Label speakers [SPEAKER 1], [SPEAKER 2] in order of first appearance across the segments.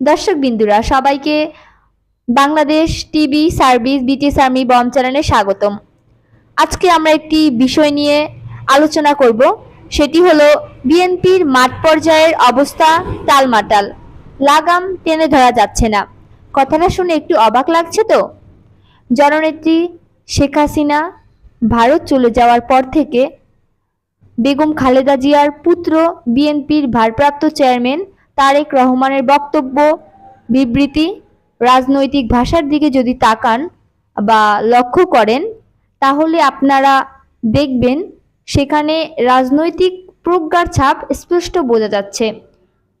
[SPEAKER 1] দর্শক বিন্দুরা সবাইকে Bangladesh TV service, BTS army bomb চ্যানেলে স্বাগতম। আজকে আমরা একটি বিষয় নিয়ে আলোচনা করব, সেটি হলো বিএনপির মাঠ পর্যায়ের অবস্থা টালমাটাল। লাগাম টেনে ধরা যাচ্ছে না। কথাটা শুনে একটু অবাক লাগছে তো? জননেত্রী শেখ হাসিনা ভারত চলে যাওয়ার পর থেকে বেগম খালেদা জিয়ার পুত্র বিএনপির ভারপ্রাপ্ত চেয়ারম্যান তারেক রহমানের বক্তব্য, বিবৃতি, রাজনৈতিক ভাষার দিকে যদি তাকান বা লক্ষ্য করেন, তাহলে আপনারা দেখবেন সেখানে রাজনৈতিক প্রজ্ঞার ছাপ স্পষ্ট বোঝা যাচ্ছে।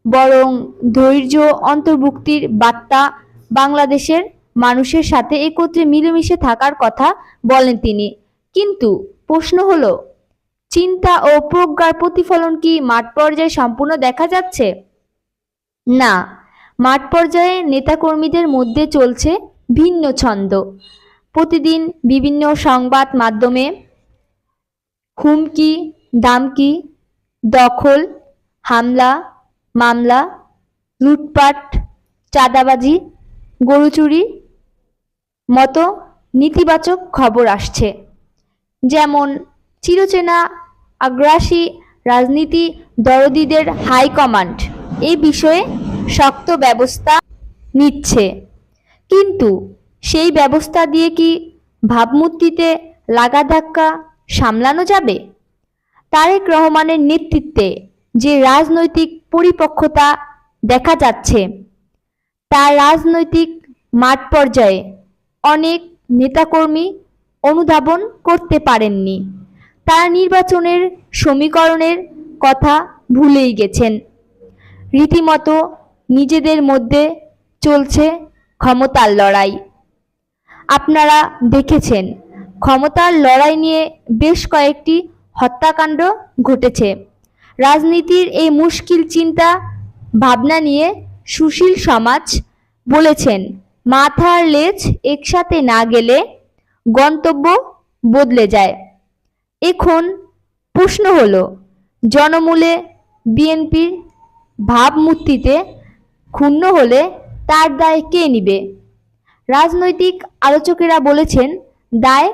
[SPEAKER 1] বরং ধৈর্য, অন্তর্ভুক্তির বার্তা বাংলাদেশের মানুষের সাথে একত্রে মিলেমিশে থাকার কথা বলেন তিনি। কিন্তু প্রশ্ন হলো, চিন্তা ও প্রজ্ঞার প্রতিফলন কি মাঠ পর্যায়ে সম্পূর্ণ দেখা যাচ্ছে? না, মাঠ পর্যায়ে নেতাকর্মীদের মধ্যে চলছে ভিন্ন ছন্দ। প্রতিদিন বিভিন্ন সংবাদ মাধ্যমে হুমকি, দামকি, দখল, হামলা, মামলা, লুটপাট, চাঁদাবাজি, গরু চুরি মতো নেতিবাচক খবর আসছে। যেমন, চিরচেনা আগ্রাসী রাজনীতি দরদিদের হাইকমান্ড এই বিষয়ে শক্ত ব্যবস্থা নিচ্ছে। কিন্তু সেই ব্যবস্থা দিয়ে কি ভাবমূর্তিতে লাগা ধাক্কা সামলানো যাবে? তারেক রহমানের নেতৃত্বে যে রাজনৈতিক পরিপক্কতা দেখা যাচ্ছে তার রাজনৈতিক মাঠ পর্যায়ে অনেক নেতাকর্মী অনুধাবন করতে পারেননি। তারা নির্বাচনের সমীকরণের কথা ভুলেই গেছেন। রীতিমতো নিজেদের মধ্যে চলছে ক্ষমতার লড়াই। আপনারা দেখেছেন, ক্ষমতার লড়াই নিয়ে বেশ কয়েকটি হত্যাকাণ্ড ঘটেছে। রাজনীতির এই মুশকিল চিন্তা ভাবনা নিয়ে সুশীল সমাজ বলেছেন, মাথার লেজ একসাথে না গেলে গন্তব্য বদলে যায়। এখন প্রশ্ন হলো, জনমূলে বিএনপির ভাবমূর্তিতে ক্ষুণ্ণ হলে তার দায় কে নিবে? রাজনৈতিক আলোচকেরা বলেছেন, দায়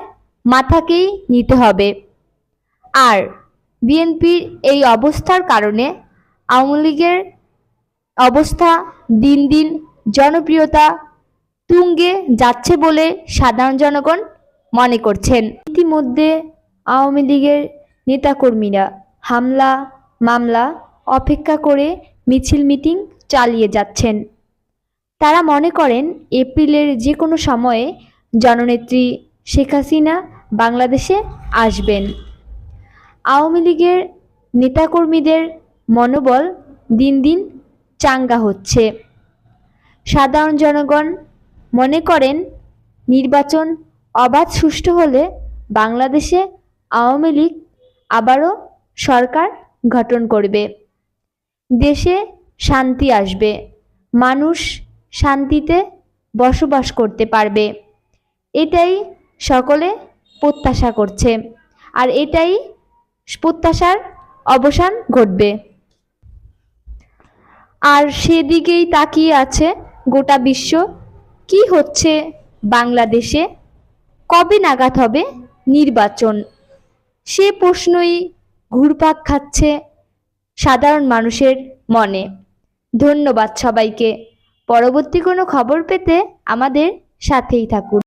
[SPEAKER 1] মাথাকেই নিতে হবে। আর বিএনপির এই অবস্থার কারণে আওয়ামী লীগের অবস্থা দিন দিন জনপ্রিয়তা তুঙ্গে যাচ্ছে বলে সাধারণ জনগণ মনে করছেন। ইতিমধ্যে আওয়ামী লীগের নেতাকর্মীরা হামলা, মামলা অপেক্ষা করে মিছিল মিটিং চালিয়ে যাচ্ছেন। তারা মনে করেন, এপ্রিলের যে কোনো সময়ে জননেত্রী শেখ হাসিনা বাংলাদেশে আসবেন। আওয়ামী লীগের নেতাকর্মীদের মনোবল দিন দিন চাঙ্গা হচ্ছে। সাধারণ জনগণ মনে করেন, নির্বাচন অবাধ সুষ্ঠু হলে বাংলাদেশে আওয়ামী লীগ আবারও সরকার গঠন করবে। দেশে শান্তি আসবে। মানুষ শান্তিতে বসবাস করতে পারবে। এটাই সকলে প্রত্যাশা করছে। আর এটাই প্রত্যাশার অবসান ঘটবে। আর সেদিকেই তাকিয়ে আছে গোটা বিশ্ব। কি হচ্ছে বাংলাদেশে? কবে নাগাদ হবে নির্বাচন? সে প্রশ্নই ঘুরপাক খাচ্ছে সাধারণ মানুষের মনে। ধন্যবাদ সবাইকে। পরবর্তী কোনো খবর পেতে আমাদের সাথেই থাকুন।